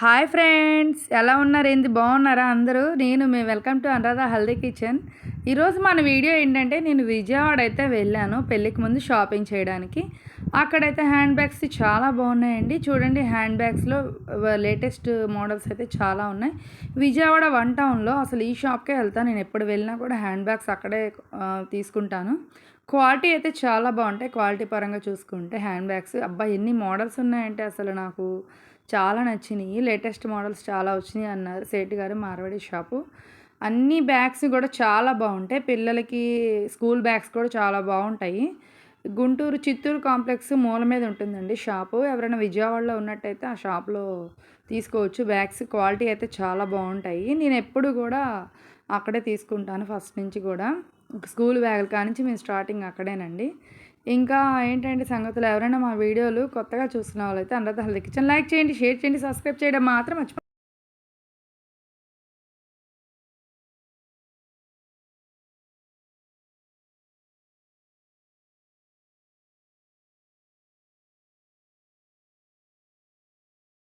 Hi friends ఎలా ఉన్నారు? ఏంది బాగున్నారా అందరూ? నేను మీ welcome to Anuradha Haldi kitchen. ఈరోజు మన వీడియో ఏంటంటే నేను విజయవాడ అయితే వెళ్ళాను పెళ్ళికి ముందు షాపింగ్ చేయడానికి. అక్కడైతే హ్యాండ్ బ్యాగ్స్ చాలా బాగున్నాయండి. చూడండి హ్యాండ్ బ్యాగ్స్లో లేటెస్ట్ మోడల్స్ అయితే చాలా ఉన్నాయి. విజయవాడ వన్ టౌన్లో అసలు ఈ షాప్కే వెళ్తాను నేను ఎప్పుడు వెళ్ళినా కూడా హ్యాండ్ బ్యాగ్స్ అక్కడే తీసుకుంటాను. క్వాలిటీ అయితే చాలా బాగుంటాయి. క్వాలిటీ పరంగా చూసుకుంటే హ్యాండ్ బ్యాగ్స్. అబ్బా ఎన్ని మోడల్స్ ఉన్నాయంటే అసలు నాకు చాలా నచ్చినాయి. లేటెస్ట్ మోడల్స్ చాలా వచ్చినాయి అన్నారు సేటి గారు మార్వాడి షాపు. అన్ని బ్యాగ్స్ కూడా చాలా బాగుంటాయి. పిల్లలకి స్కూల్ బ్యాగ్స్ కూడా చాలా బాగుంటాయి. గుంటూరు చిత్తూరు కాంప్లెక్స్ మూల మీద ఉంటుందండి షాపు. ఎవరైనా విజయవాడలో ఉన్నట్టయితే ఆ షాప్లో తీసుకోవచ్చు. బ్యాగ్స్ క్వాలిటీ అయితే చాలా బాగుంటాయి. నేను ఎప్పుడు కూడా అక్కడే తీసుకుంటాను ఫస్ట్ నుంచి కూడా. స్కూల్ బ్యాగుల కానించి మేము స్టార్టింగ్ అక్కడేనండి. ఇంకా ఏంటంటే సంగతులు? ఎవరైనా మా వీడియోలు కొత్తగా చూస్తున్న వాళ్ళైతే అందరితో హెల్త్ కిచెన్ లైక్ చేయండి షేర్ చేయండి సబ్స్క్రైబ్ చేయడం మాత్రం మర్చిపో